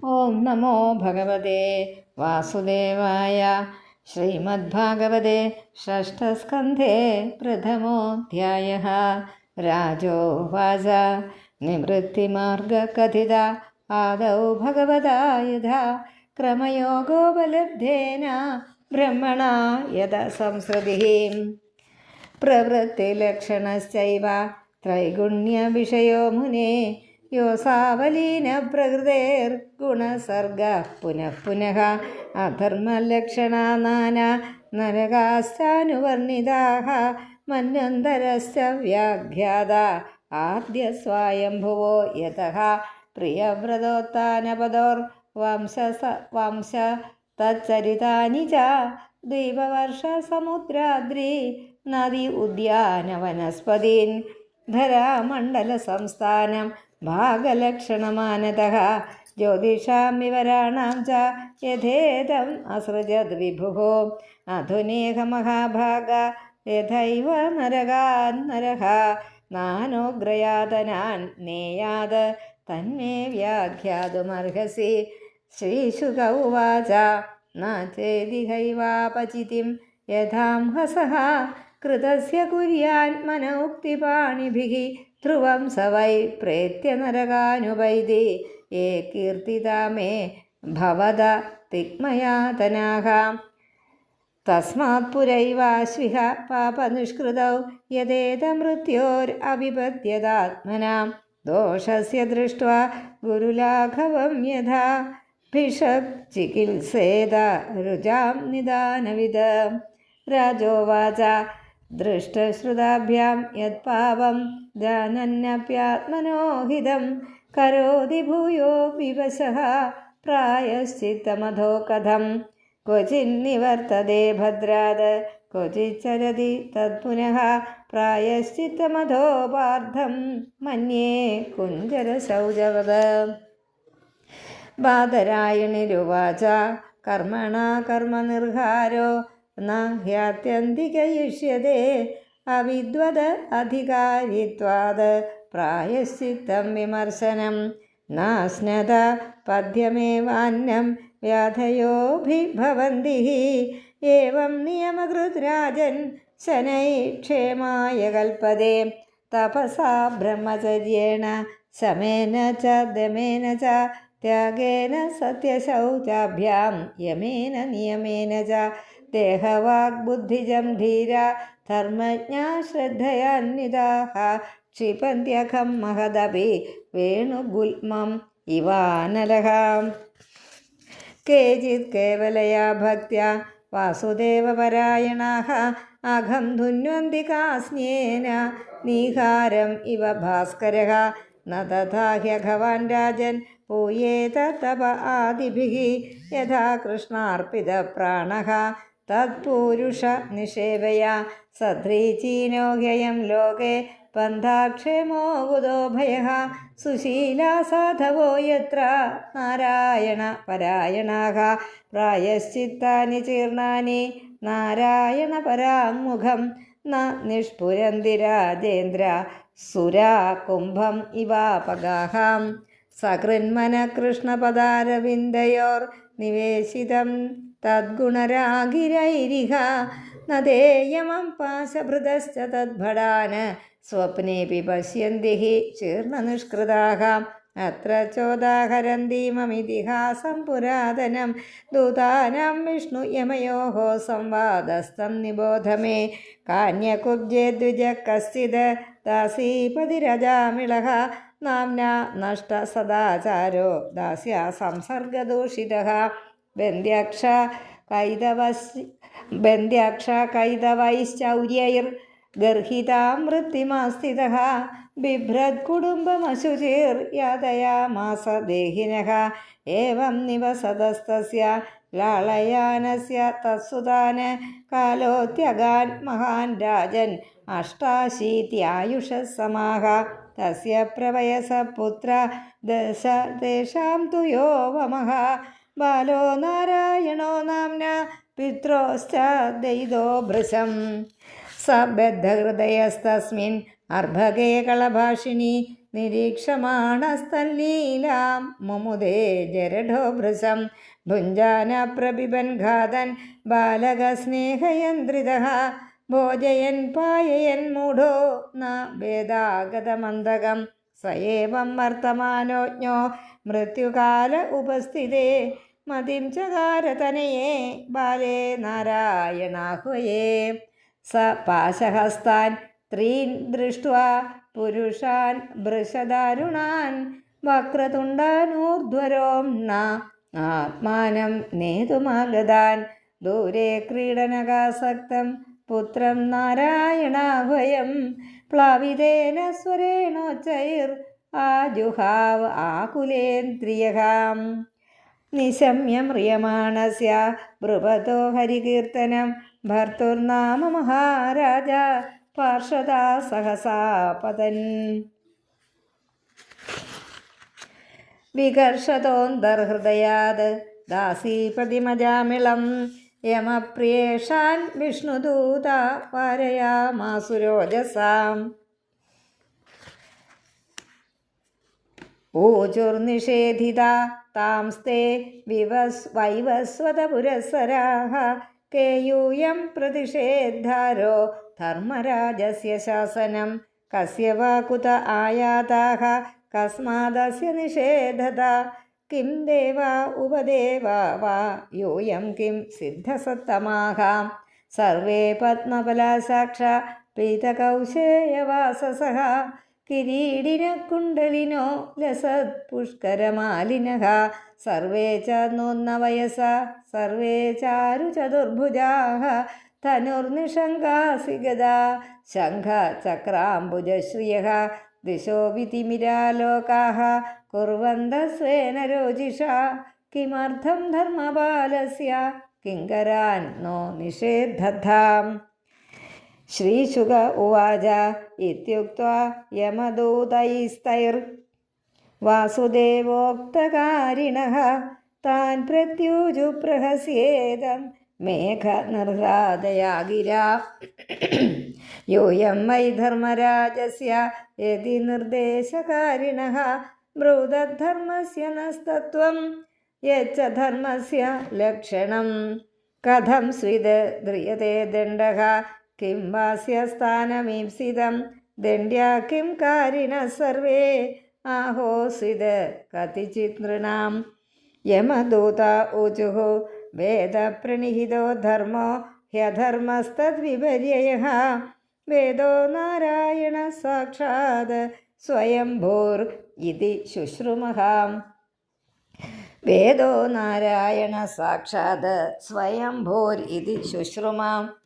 ഓം നമോ ഭഗവതേ വാസുദേവായ ശ്രീമദ്ഭാഗവതേ ഷഷ്ടസ്കന്ധേ പ്രഥമോऽധ്യായ രാജോവാച നിവൃത്തിമാർഗകഥിത ആദൗ ഭഗവതാ യഥാ ക്രമയോഗോപലബ്ധേന ബ്രഹ്മണ യഥ സംസൃതിः പ്രവൃത്തിലക്ഷണശ്ചൈവ ത്രൈഗുണ്യവിഷയോ മുനെ യോസാവലീന പ്രകൃതേർഗുണസർഗ പുനഃ പുനഃ അധർമ്മലക്ഷണ നാന നരകാസ്താനുവർണിതാഹ മന്വന്തരശ്ച വ്യാഖ്യാത ആദ്യ സ്വയംഭുവോ യതഃ പ്രിയവ്രതോത്താനപദോർ വംശ വംശ തച്ചരിതാനി ച ദ്വീപവർഷസമുദ്രാദ്രി നദി ഉദ്യാനവനസ്പതീൻ ധരാമണ്ഡലസംസ്ഥാനം ഭാഗലക്ഷണമാനതഃ ജ്യോതിഷാം വിവരാണാം ച യഥേതം അസൃജത് വിഭുഃ. അധുനേഹ മഹാഭാഗ യഥൈവ നരകാന്നരഹ. നാനോഗ്രയാതനാൻ നേയാത് തന്നേ വ്യാഖ്യാതുമർഹസി. ശ്രീശുക ഉവാച നേതിഹൈവാപചിതിം യഥാംഹസ കൃതസ്യ കുര്യാൻ മനോക്തിപാണിഭിः. ധ്രുവം സ വൈ പ്രേത്യനരകാനുപൈതി ഏ കീർത്തിതാമേ ഭവത തിഗ്മയാതനാഹ തസ്മാത് പുരൈവാശ്വിഹ പാപനിഷ്കൃതൗ യഥേത മൃത്യോരവിപദ്യതാത്മനാം ദോഷസ്യ ദൃഷ്ട്വ ഗുരുലാഘവം യഥാ. ഭിഷക് ചികിത്സേത രുജാം നിദാനവിദ. രാജോവാച ദൃഷ്ടശ്രുതാഭ്യാം യത്പാപം ജാനന്യപ്യാത്മനോഹിതം കരോതി ഭൂയോ വിവശഃ പ്രായശ്ചിത്തമധോ കഥം. ക്വചിന്നിവർത്തതേ ഭദ്രാത് ക്വചിച്ചരതി തത്പുനഃ പ്രായശ്ചിത്തമധോ പാർത്ഥം മന്യേ കുഞ്ചരശൗചവത്. ബാധരായണിരുവാച കർമ്മണ കർമ്മനിർഹാരോ ന ഹ്യാത്യന്തികയിഷ്യതേ അവിദ്വത് അധികാരിത്വാത് പ്രായശ്ചിത്തം വിമർശനം നാസ്നത പദ്യമേവാന്യം വ്യാധയോഭിഭവന്തി ഏവം നിയമകൃത് രാജൻ ശനൈ ക്ഷേമായ കൽപ്പതേ തപസാ ബ്രഹ്മചര്യേണ ശമേന ച ദമേന ച ത്യാഗേന സത്യശൗചാഭ്യാം യമേന നിയമേന ച ദേഹവാഗ്ബുദ്ധിജം ധീര ധർമ്മജ്ഞാ ശ്രദ്ധയാന്വിതാः ക്ഷിപന്ത്യഖം മഹദപി വേണുഗുൽമം ഇവാനലഃ കേചിത് കേവലയാ ഭക്ത്യാ വാസുദേവപരായണാः അഘം ധുന്വന്തി കാസ്ന്യേന നീഹാരം ഇവ ഭാസ്കരः न तथा ह्यघवान् राजन् पूयेत तप आदिभिः यथा कृष्णार्पितप्राणः തത്പൂരുഷ നിഷേവയ സദ്രീചീനോഹ്യയം ലോകേ പന്ഥാക്ഷേമോ ഗുതോ ഭയ സുശീല സാധവോ യത്ര നാരായണ പരായണാഹ. പ്രായശ്ചിത്താനി ചീർണാനി നാരായണ പരാമുഖം. ന നിഷ്പുരന്തി രാജേന്ദ്ര സുരാ കുംഭം ഇവാപകാഹാം സകൃന്മന കൃഷ്ണപദാരവിന്ദയോർ നിവേശിതം. തദ്ഗുണരാഗിരൈരിഹ നദേയമം പാശഭൃതശ്ച തദ്ഭടാന് സ്വപ്നേപി പശ്യന്തി ഹി ചീർണനിഷ്കൃതാः അത്ര ചോദാഹരന്തീമമിതിഹാസം പുരാതനം ദൂതാനാം വിഷ്ണു യമയോः സംവാദസ്ഥം നിബോധമേ കാന്യകുബ്ജേ ദ്വിജ കശ്ചിത് ദാസീപതിരജാമിളः നാംനാ നഷ്ട സദാചാരോ ദാസ്യ സംസർഗദൂഷിതः ബന്ധ്യാക്ഷ കൈതവസ് ബന്ധ്യാക്ഷ കൈതവൈശ്ചൗര്യൈർ ഗർഹിതാമൃത്തിമാസ്ഥിത ബിഭ്രത് കുടുംബമശുചിർ യാതയാമാസ ദേഹിനഃ ഏവം നിവസതസ്തസ്യ ലാളയാനസ്യ തസ്സുതാന് കാലോത്യഗാൻ മഹാൻ രാജൻ അഷ്ടാശീത്യായുഷ സമാഹ തസ്യ പ്രവയസ പുത്ര ദശ തേഷാം തുയോ വമഹ ബാലോ നാരായണോ നാംന പിത്രോശ്ച ദൈതോ ഭൃശം. സബദ്ധഹൃദയസ്തസ്മിൻ അർഭകേ കളഭാഷിണി നിരീക്ഷമാണസ്തല്ലീലാം മുമുദേ ജരഢോ ഭൃശം. ഭുഞ്ജാന പ്രഭിബൻ ഘാതൻ ബാലകസ്നേഹയന്ത്രിത. ഭോജയൻ പായയൻ മൂഢോ ന വേദാഗതമന്ദകം സയേവം വർത്തമാനോജ്ഞോ മൃത്യുകാല ഉപസ്ഥിതേ. മതിം ചകാരതനയേ ബാലേ നാരായണാഹുയേ. സ പാശഹസ്താൻ സ്ത്രീൻ ദൃഷ്ട പുരുഷാൻ വൃഷദാരുണാൻ വക്രതുണ്ടാനൂർധ്വരോംണ ആത്മാനം നേതുമാഗതാൻ. ദൂരെ ക്രീഡനകാസക്തം പുത്രം നാരായണാഹുയം പ്ലാവിതേന സ്വരേണോച്ചൈർ ആജുഹാവ് ആകുലേന്ദ്രിയകാം. നിശമ്യ മ്രിയമാണസ്യ ബൃഹതോ ഹരികീർത്തനം. ഭർത്തുർനാമ മഹാരാജ. പാർഷദാ സഹസാപതൻ വികർഷതോന്തർഹൃദയാത് ദാസീപതിമജാമിളം യമപ്രിയേഷാൻ വിഷ്ണുദൂത പാരയാമാസുരോജസാം. ഊചുർനിഷേധിത താംസ്തേ വിവസ് വൈവസ്വതപുരസരാः കേയൂയം പ്രതിഷേദ്ധാരോ ധർമ്മരാജസ്യ ശാസനം കസ്യ വാ കുത ആയാതാः കസ്മാദസ്യ നിഷേധത കിം ദേവ ഉപദേവ വാ യൂയം കിം സിദ്ധസത്തമാः സർവേ പത്മഫലാസാക്ഷ പീതകൗശേയവാസസः കിരീടിനകുണ്ടലിനോ ലസത് പുഷ്കരമാലിനഹ സർവേ ച വയസ സർവേ ചാരു ചതുർഭുജാഹ. ധനുർനിഷങ്കാസി ഗദാ ശംഖ ചക്രാംബുജശ്രിയ ദിശോ വിതിമിരാലോകാः കുർവന്തസ്വേന രോജിഷ കിമർത്ഥം ധർമ്മപാലസ്യ കിങ്കരാൻ നോ നിഷേദ്ധതാം ഇത്യുക്ത്വാ യമദൂതൈസ്തൈർ. വാസുദേവോക്തകാരിണഃ താൻ പ്രത്യൂജു പ്രഹസ്യേദം മേഘനിർഹ്ലാദയാ ഗിരാ യൂയം വൈ ധർമ്മരാജസ്യ യതി നിർദ്ദേശകാരിണഃ ബ്രൂതധർമ്മസ്യ നസ്തത്വം യച്ച ധർമ്മസ്യ ലക്ഷണം. കഥം സ്വിത് ധ്രിയത്തെ ദണ്ഡഃ കിം വാസ്യ സ്ഥാനമീപ്സിതം ദണ്ഡ്യാ കിം കാരിണ സർവേ ആഹോസ്വിത് കതിചിത് നൃണാം യമദൂത ഊചുഃ വേദപ്രണിഹിതോ ധർമ്മോ ഹ്യധർമ്മസ്തദ്വിപര്യയ വേദോ നാരായണ സാക്ഷാത് സ്വയംഭൂർ ഇതി ശുശ്രുമഹാം. വേദോ നാരായണ സാക്ഷാത് സ്വയംഭൂർ ഇതി ശുശ്രുമാം.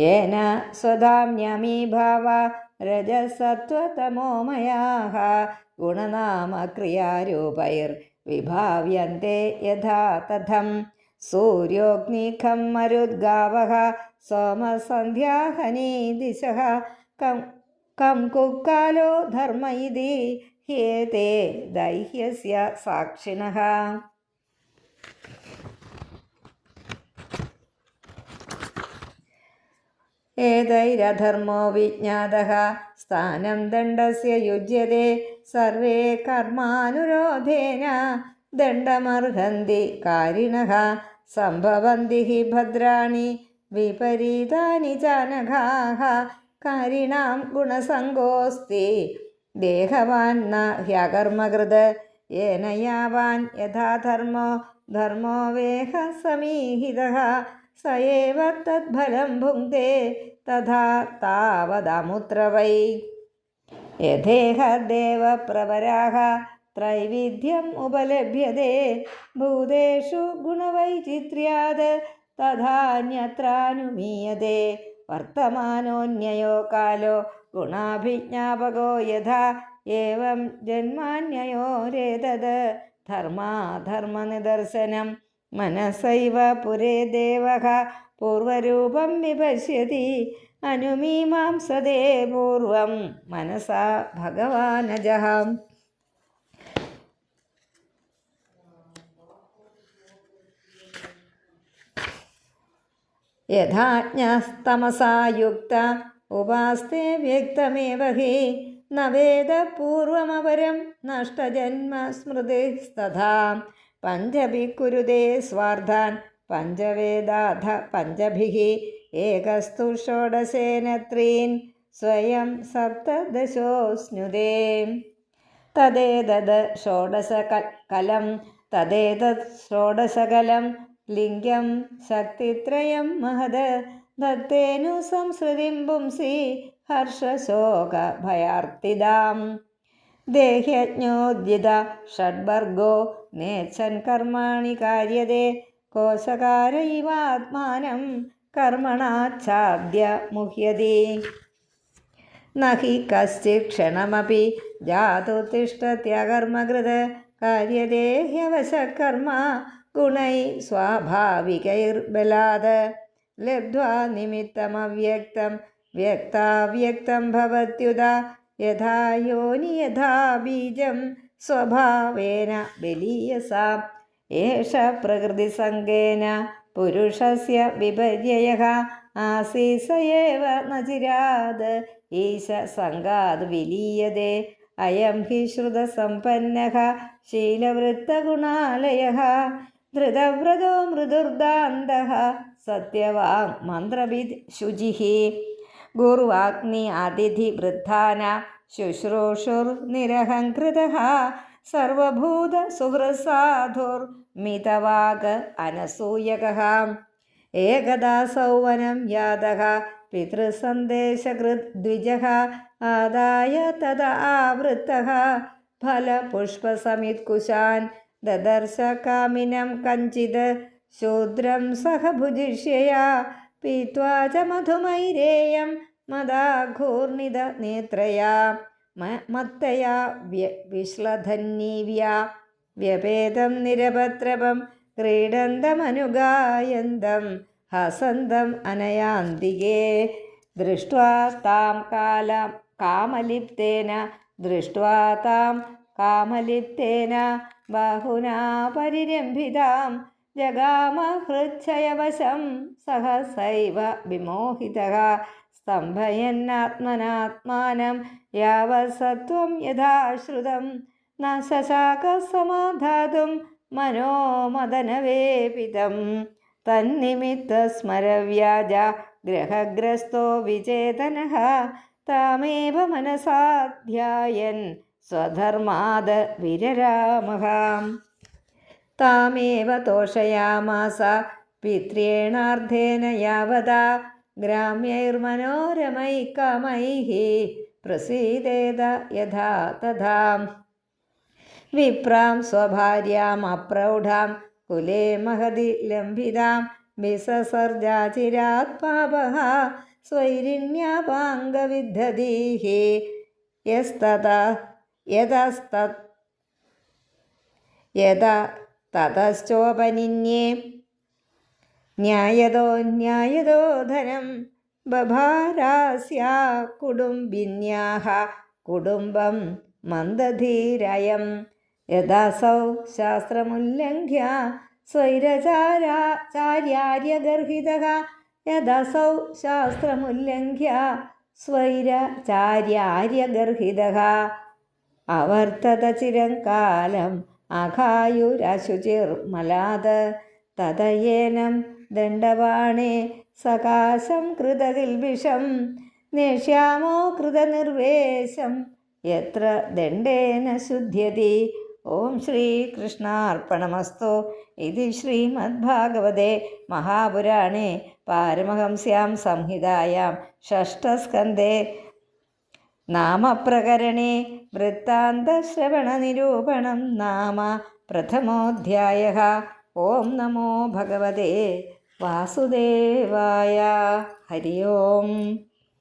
യേന സ്വധാമ്യമീഭാവ രജസത്വതമോമയാः ഗുണനാമക്രിയാരൂപൈർ വിഭാവ്യന്തെ യഥാ തഥം സൂര്യോഗ്നിഖം മരുദ്ഗാവः സോമസന്ധ്യാഹനീ ദിശः കം കം കുക്കാലോ ധർമ്മ ഇതി ഹ്യേതേ ദൈഹ്യസ്യ ഏതൈരധർമ്മോ വിജ്ഞാത? സ്ഥാനം ദണ്ഡസ്യ യുജ്യത്തെ സർവേ കർമാനുരോധേന ദണ്ഡമർഹന്തി കാരിണ. സംഭവന്തി ഹി ഭദ്രാണി വിപരീതാനി ജാനഘാः കാരിണാം ഗുണസംഗോസ്തി. ദേഹവാൻ ന ഹ്യകർമ്മകൃത്. യേന യാവാൻ യഥാധർമ്മോ ധർമ്മോ വേഹ സമീഹിത. സയേവ തദ്ഫലം ഭുങ്ക്തേ. താവദമുത്ര വൈ യഥേഹ ദേവപ്രവരാः ത്രൈവിധ്യം ഉപലഭ്യത്തെ ഭൂതേഷു ഗുണവൈചിത്ര്യാത് തഥാന്യത്രാനുമീയത്തെ വർത്തമാനോന്യയോ കാലോ ഗുണാഭിജ്ഞാപകോ യഥാ. ഏവം ജന്മാന്യയോരേതത് ധർമാധർമ്മനിദർശനം മനസൈവ പുരേ ദേവഃ പൂർവരൂപം വിപശ്യതി അനുമീമാംസതേ പൂർവം മനസാ ഭഗവാനജഹാം. യഥാജ്ഞസ്തമസാ യുക്ത വ്യക്തമേവ ഹി ന വേദപൂർവമപരം നഷ്ടജന്മസ്മൃതിസ്തഥാ. പഞ്ചഭി കുരുതേ സ്വാർത്ഥാൻ പഞ്ചവേദാധ പഞ്ചഭിः ഏകസ്തു ഷോഡശേന स्वयं സ്വയം സപ്തദശോസ്നുതേ തദേതത് ഷോഡശകലം തദേതത് ഷോഡശകലം ലിംഗം ശക്തിത്രയം മഹത് ദത്തേനു സംസൃതിം പുംസി ഹർഷശോകഭയാർത്തിതാം ദേഹ്യജ്ഞോദ്യത ഷഡ്വർഗോ നേച്ഛൻ കർമാണി കാര്യതേ കോശകാര ഇവാത്മാനം കർമ്മണാച്ഛാദ്യ മുഹ്യതി നഹി കശ്ചിത് ക്ഷണമപി ജാതു തിഷ്ടത്യകർമ്മകൃത് കാര്യതേ ഹ്യവശകർമ്മ ഗുണൈ സ്വാഭാവികൈർബലാത് ലബ്ധ്വാ നിമിത്തമവ്യക്തം വ്യക്താവ്യക്തം ഭവത്യുത യഥാ യോനി യഥാ ബീജം സ്വഭാവേന ബലീയസാ. ഏഷ പ്രകൃതിസംഗേന പുരുഷസ്യ വിപര്യയ ആസീസയേവ നചിരാത്. ഈശ സംഘാത് വിലീയതേ. അയം ഹി ശ്രുതസമ്പന്ന ശീലവൃത്തഗുണാലയ ധൃതവ്രതോ മൃദുർദാന്ത സത്യവാങ് മന്ത്രവിദ് ശുചിഃ ഗുർവാഗ്നി അതിഥി വൃദ്ധാന. ശുശ്രൂഷുർനിരഹങ്കൃതഃ സർവഭൂത സുഹൃസാധുർമിതവാഗ അനസൂയക. ഏകദാ സൗവനം യാതः പിതൃസന്ദേശകൃദ്വിജः ആദായ തദ ആവൃത്ത. ഫലപുഷ്പസമിത്കുശാൻ ദദർശ കാമിനം കഞ്ചിത് ശൂദ്രം സഹ ഭുജിഷ്യയാ. പീത്വാ ച മധുമൈരേയം മദാഘൂർണിത നേത്രയാ. മത്തയാ വ്യ വിശ്ലധന്യീവ്യ വ്യപേതം നിരപത്രപം ക്രീഡന്തമനുഗായന്തം ഹസന്തം അനയാന്തികേ ദൃഷ്ട്വാ താം കാലം കാമലിപ്തേന ദൃഷ്ട്വാ താം കാമലിപ്തേന ബാഹുനാ പരിരംഭിതാം ജഗാമഹൃച്ഛയവശം സഹസൈവ വിമോഹിതഃ സ്തംഭയന്നാത്മനാത്മാനം യാവസത്വം യഥാശ്രുതം ന ശശാക സമാധാതും മനോമദനവേപിതം തന്നിമിത്ത സ്മരവ്യാജ ഗ്രഹഗ്രസ്തോ വിചേതനഃ താമേവ മനസാധ്യായൻ സ്വധർമാത് വിരരാമഹ താമേവ തോഷയാമാസ പിത്രേണാർദ്ധേന യാവതാ ഗ്രാമ്യൈർമനോരമൈകമൈः പ്രസീദേത യഥാ തഥാ. വിപ്രാം സ്വഭാര്യാമപ്രൗഢാം കുലേ മഹതി ലംഭിതാം വിസസർജാചിരാത് പാപः സ്വൈരിണ്യാപാംഗവിദ്ധതീः യസ്തത യതസ്തത് യത തതശ്ചോപനിന്യേ ന്യായതോ ന്യായതോ ധനം ബഭാരാസ്യാ കുടുംബിന്യാഹ കുടുംബം മന്ദധീരയം. യഥാസൗ ശാസ്ത്രമുല്ലംഘ്യ സ്വൈരചാരാചാര്യാര്യഗർഹിത യഥാസൗ ശാസ്ത്രമുല്ലംഘ്യ സ്വൈരചാര്യാര്യഗർഹിത. അവർത്തത ചിരം കാലം അഘായുരശുചിർമലാത് തതയേനം ദണ്ഡവാണേ സകാശം കൃതകിൽബിഷം നേഷ്യാമോ കൃതനിർവേശം. എത്ര ദണ്ഡേന ശുദ്ധ്യതി. ഓം ശ്രീകൃഷ്ണാർപ്പണമസ്തു ഇത് ശ്രീമദ്ഭാഗവതേ മഹാപുരാണേ. പാരമഹംസ്യാം സംഹിതായാം ഷഷ്ടസ്കന്ധേ നാമപ്രകരണേ വൃത്താന്തശ്രവണനിരൂപണം നാമ പ്രഥമോധ്യായ. ഓം നമോ ഭഗവതേ. വാസുദേവായ ഹരി ഓം.